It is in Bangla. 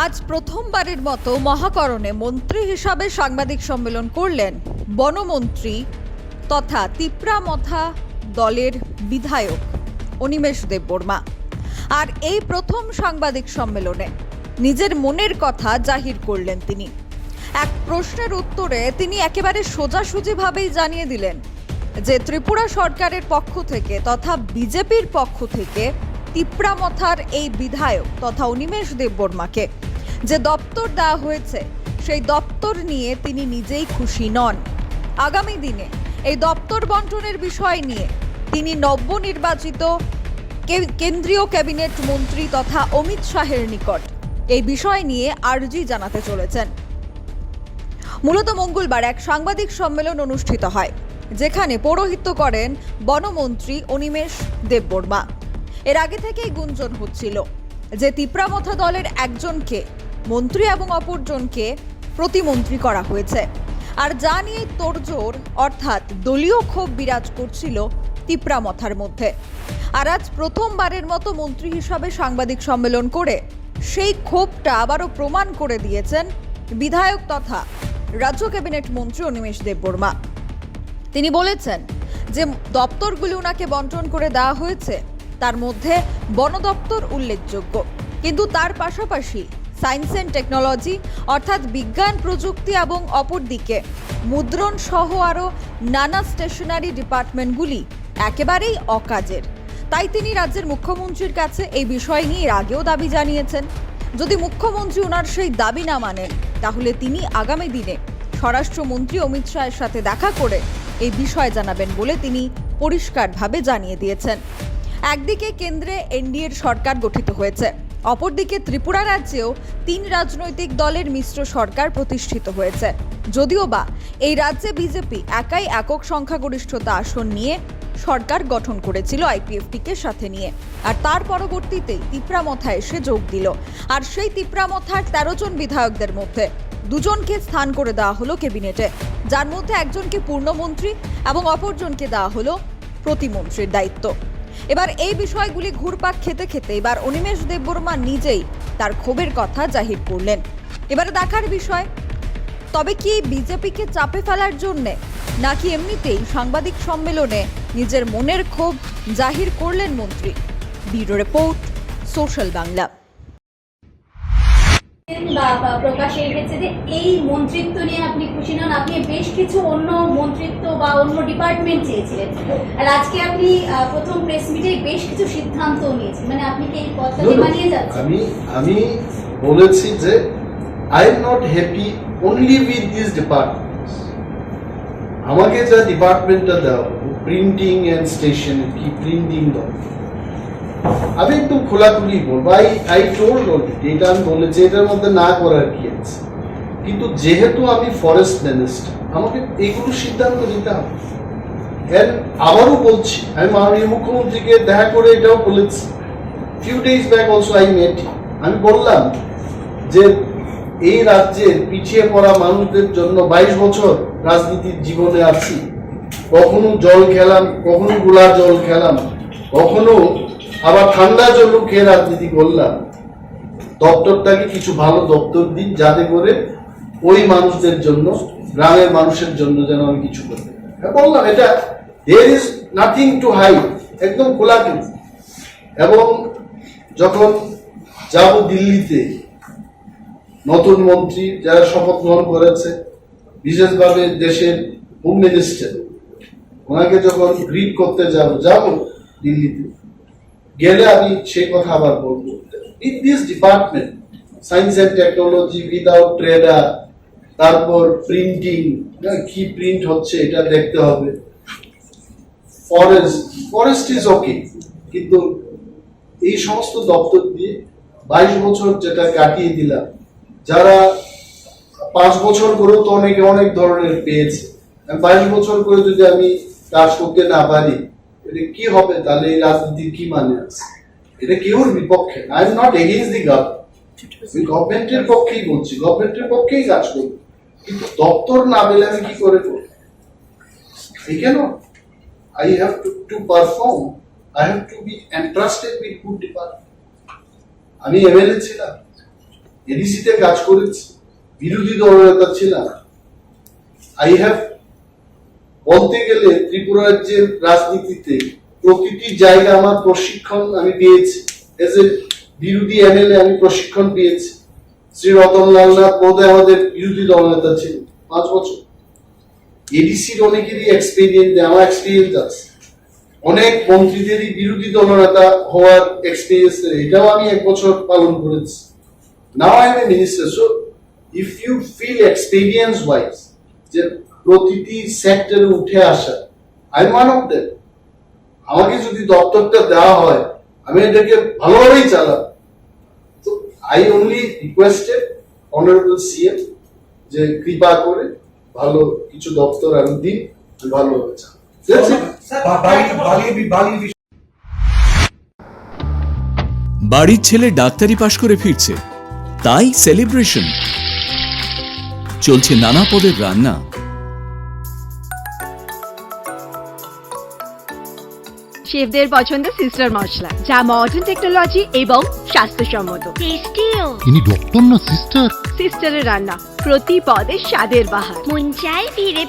আজ প্রথমবারের মতো মহাকরণে মন্ত্রী হিসাবে সাংবাদিক সম্মেলন করলেন বনমন্ত্রী তথা তিপ্রামথা দলের বিধায়ক অনিমেষ দেববর্মা। আর এই প্রথম সাংবাদিক সম্মেলনে নিজের মনের কথা জাহির করলেন তিনি। এক প্রশ্নের উত্তরে তিনি একেবারে সোজাসুজিভাবেই জানিয়ে দিলেন যে ত্রিপুরা সরকারের পক্ষ থেকে তথা বিজেপির পক্ষ থেকে তিপ্রামথার এই বিধায়ক তথা অনিমেষ দেববর্মাকে যে দপ্তর দেওয়া হয়েছে, সেই দপ্তর নিয়ে তিনি নিজেই খুশি নন। আগামী দিনে এই দপ্তর বন্টনের বিষয় নিয়ে তিনি নবনির্বাচিত কেন্দ্রীয় ক্যাবিনেট মন্ত্রী তথা অমিত শাহের নিকট এই বিষয় নিয়ে আর্জি জানাতে চলেছেন। মূলত মঙ্গলবার এক সাংবাদিক সম্মেলন অনুষ্ঠিত হয়, যেখানে পৌরোহিত্য করেন বনমন্ত্রী অনিমেষ দেববর্মা। এর আগে থেকেই গুঞ্জন হচ্ছিল যে তিপ্রামথা দলের একজনকে মন্ত্রী এবং অপরজনকে প্রতিমন্ত্রী করা হয়েছে। আর যা নিয়ে তোড়জোড়, অর্থাৎ দলীয় ক্ষোভ বিরাজ করছিল তিপ্রামথার মধ্যে। আর আজ প্রথমবারের মতো মন্ত্রী হিসাবে সাংবাদিক সম্মেলন করে সেই ক্ষোভটা আবারও প্রমাণ করে দিয়েছেন বিধায়ক তথা রাজ্য ক্যাবিনেট মন্ত্রী অনিমেষ দেববর্মা। তিনি বলেছেন যে দপ্তরগুলি ওনাকে বন্টন করে দেওয়া হয়েছে, তার মধ্যে বন দপ্তর উল্লেখযোগ্য। কিন্তু তার পাশাপাশি সায়েন্স অ্যান্ড টেকনোলজি, অর্থাৎ বিজ্ঞান, প্রযুক্তি এবং অপরদিকে। মুদ্রণ সহ আরও নানা স্টেশনারি ডিপার্টমেন্টগুলি একেবারেই অকাজের। তাই তিনি রাজ্যের মুখ্যমন্ত্রীর কাছে এই বিষয় নিয়ে আগেও দাবি জানিয়েছেন। যদি মুখ্যমন্ত্রী ওনার সেই দাবি না মানেন, তাহলে তিনি আগামী দিনে স্বরাষ্ট্রমন্ত্রী অমিত শাহের সাথে দেখা করে এই বিষয় জানাবেন বলে তিনি পরিষ্কারভাবে জানিয়ে দিয়েছেন। একদিকে কেন্দ্রে এনডিএর সরকার গঠিত হয়েছে অপরদিকে ত্রিপুরা রাজ্যেও তিন রাজনৈতিক দলের মিশ্র সরকার প্রতিষ্ঠিত হয়েছে। যদিও বা এই রাজ্যে বিজেপি একাই একক সংখ্যাগরিষ্ঠতা আসন নিয়ে সরকার গঠন করেছিল আইপিএফটিকে সাথে নিয়ে। আর তার পরবর্তীতেই তিপ্রামথা এসে যোগ দিল। আর সেই তিপ্রামথার তেরো জন বিধায়কদের মধ্যে দুজনকে স্থান করে দেওয়া হলো ক্যাবিনেটে। যার মধ্যে একজনকে পূর্ণমন্ত্রী এবং অপরজনকে দেওয়া হলো প্রতিমন্ত্রীর দায়িত্ব। এবার এই বিষয়গুলি ঘুরপাক খেতে খেতে এবার অনিমেষ দেববর্মা নিজেই তার ক্ষোভের কথা জাহির করলেন। এবারে দেখার বিষয়, তবে কি বিজেপিকে চাপে ফেলার জন্যে নাকি এমনিতেই সাংবাদিক সম্মেলনে নিজের মনের ক্ষোভ জাহির করলেন মন্ত্রী? Bureau report, social Bangla. বা বা প্রকাশে এসেছে যে এই মন্ত্রিত্ব নিয়ে আপনি খুশি নন। আপনি বেশ কিছু অন্য মন্ত্রিত্ব বা অন্য ডিপার্টমেন্ট চেয়েছিলেন। আর আজকে আপনি প্রথম প্রেস মিটে বেশ কিছু সিদ্ধান্ত নিয়েছেন। মানে আপনি কি এই no, মানিয়ে যাচ্ছেন? আমি আমি বলেছি যে I am not happy only with this departments আমাকে যা ডিপার্টমেন্টটা দেওয়া প্রিন্টিং অ্যান্ড স্টেশন কি প্রিন্টিং দাও আমি একটু খোলাখুলি বলব আই আই টোল্ড অলরেডি এটা আমি বলেছি এটার মধ্যে না করার কি আছে? কিন্তু যেহেতু আমি ফরেস্ট মিনিস্টার আমাকে এগুলো সিদ্ধান্ত নিতে হবে। আবারও বলছি, আমি মাননীয় মুখ্যমন্ত্রীকে দেখা করে এটাও বলেছি। Few days back also I met আমি বললাম যে এই রাজ্যের পিছিয়ে পড়া মানুষদের জন্য বাইশ বছর রাজনীতির জীবনে আছি। কখনো জল খেলাম, কখনো গোলা জল খেলাম, কখনো আবার ঠান্ডা জলও খেয়ে রাজনীতি করলাম দপ্তরটাকে কিছু ভালো দপ্তর দিন যাতে করে ওই মানুষদের জন্য গ্রামের মানুষের জন্য যেন আমি কিছু করতে। হ্যাঁ, বললাম এটা there is nothing to hide একদম খোলাখুলি এবং যখন যাব দিল্লিতে নতুন মন্ত্রী যারা শপথ গ্রহণ করেছে বিশেষভাবে দেশের হোম মিনিস্টার ওনাকে যখন গ্রিট করতে যাব যাব দিল্লিতে গেলে আমি সেই কথা আবার বলব। In this department science and technology without trader তারপর প্রিন্টিং কি প্রিন্ট হচ্ছে এটা দেখতে হবে। ফরেস্ট ফরেস্ট ইজ ওকে কিন্তু এই সমস্ত দপ্তর দিয়ে বাইশ বছর যেটা কাটিয়ে দিলাম, যারা পাঁচ বছর করেও তো অনেকে অনেক ধরনের পেয়েছে। বাইশ বছর করে যদি আমি কাজ করতে না পারি কি হবে তাহলে এই রাজনীতির কি মানে আছে? এটা কেউর বিপক্ষে। I am not against the government আমি গভর্নমেন্টের পক্ষেই বলছি গভর্নমেন্টের পক্ষেই কাজ কিন্তু দপ্তর না পেলে আমি কি করে এই কেন I have to, to perform. I have to be entrusted with good department. আমি এমএলএ ছিলাম এডিসিতে কাজ করেছি বিরোধী দলনেতা ছিলাম। আই হ্যাভ বলতে গেলে ত্রিপুরা রাজ্যের রাজনীতিতে প্রতিটি জায়গা আমার প্রশিক্ষণ আমি পেয়েছি। এজ এ বিরোধী এমএলএ আমি প্রশিক্ষণ পেয়েছি। শ্রী রতন লালনাথ মহোদয় আমাদের বিরোধী দলনেতা ছিলেন পাঁচ বছর। এডিসির অনেকেরই এক্সপিরিয়েন্স আমার এক্সপিরিয়েন্স আছে। অনেক মন্ত্রীদেরই বিরোধী দলনেতা হওয়ার এক্সপিরিয়েন্স এটাও আমি এক বছর পালন করেছি। Now I am a minister so if you feel experience wise যে প্রতিটি সেক্টরে উঠে আসা। আই ওয়ান অফ দেম আমাকে যদি দপ্তরটা দেওয়া হয়, আমি এটাকে ভালোভাবেই চালাবো। তো I only requested honourable CM যে কৃপা করে ভালো কিছু দপ্তর আমি দিন ভালোভাবে চালাবো। বাড়ির ছেলে ডাক্তারি পাশ করে ফিরছে, তাই সেলিব্রেশন চলছে নানা পদের রান্না। শেফদের পছন্দ সিস্টার মশলা যা মডার্ন টেকনোলজি এবং স্বাস্থ্যসম্মত। টেস্টিও ইনি ডক্টর না সিস্টার? সিস্টারের রান্না প্রতি পদে স্বাদের বাহার। মন চাই ফিরে